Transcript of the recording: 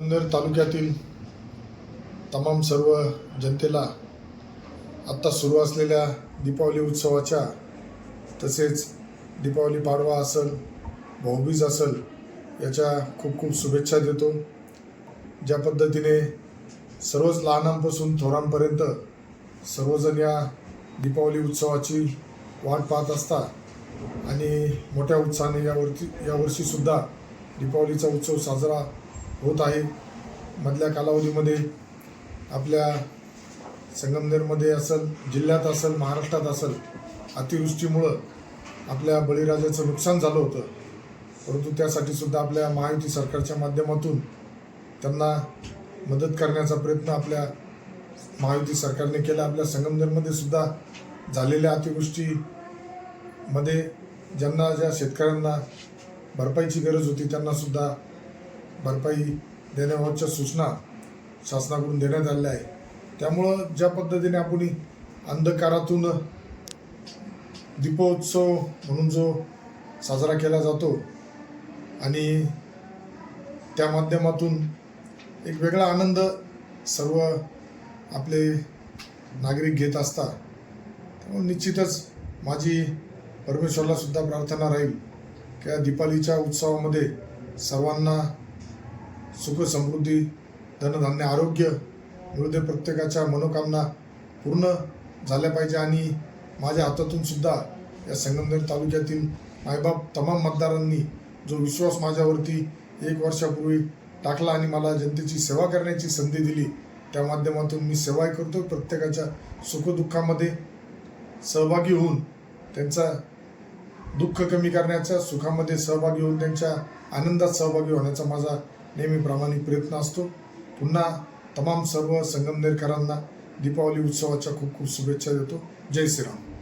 जुन्नर तालुक्यातील तमाम सर्व जनतेला आत्ता सुरू असलेल्या दीपावली उत्सवाच्या तसेच दीपावली पाडवा असेल भाऊबीज असेल याच्या खूप खूप शुभेच्छा देतो. ज्या पद्धतीने सर्वच लहानांपासून थोरांपर्यंत सर्वजण या दीपावली उत्सवाची वाट पाहत असतात आणि मोठ्या उत्साहाने यावरती यावर्षीसुद्धा दीपावलीचा उत्सव साजरा होत आहे. मधल्या कालावधीमध्ये आपल्या संगमनेरमध्ये असेल जिल्ह्यात असेल महाराष्ट्रात असेल अतिवृष्टीमुळं आपल्या बळीराजाचं नुकसान झालं होतं. परंतु त्यासाठी सुद्धा आपल्या महायुती सरकारच्या माध्यमातून त्यांना मदत करण्याचा प्रयत्न आपल्या महायुती सरकारने केला. आपल्या संगमनेरमध्ये सुद्धा झालेल्या अतिवृष्टीमध्ये ज्यांना ज्या शेतकऱ्यांना भरपाईची गरज होती त्यांना सुद्धा भरपाई देण्याबाबतच्या सूचना शासनाकडून देण्यात आलेल्या आहे त्यामुळं ज्या पद्धतीने आपण अंधकारातून दीपोत्सव म्हणून जो साजरा केला जातो आणि त्या माध्यमातून एक वेगळा आनंद सर्व आपले नागरिक घेत असतात. त्यामुळे निश्चितच माझी परमेश्वरला सुद्धा प्रार्थना राहील. की या दीपावलीच्या उत्सवामध्ये सर्वांना सुख समृद्धी धनधान्य आरोग्य मिळू दे प्रत्येकाच्या मनोकामना पूर्ण झाल्या पाहिजे. आणि माझ्या हातातून सुद्धा या संगमनेर तालुक्यातील मायबाप तमाम मतदारांनी जो विश्वास माझ्यावरती एक वर्षापूर्वी टाकला आणि मला जनतेची सेवा करण्याची संधी दिली त्या माध्यमातून मी सेवाही करतो प्रत्येकाच्या सुखदुःखामध्ये सहभागी होऊन त्यांचा दुःख कमी करण्याचा सुखामध्ये सहभागी होऊन त्यांच्या आनंदात सहभागी होण्याचा माझा नेहमी प्रामाणिक प्रयत्न असतो. पुन्हा तमाम सर्व संगमनेरकरांना दीपावली उत्सवाच्या खूप खूप शुभेच्छा देतो. जय श्रीराम.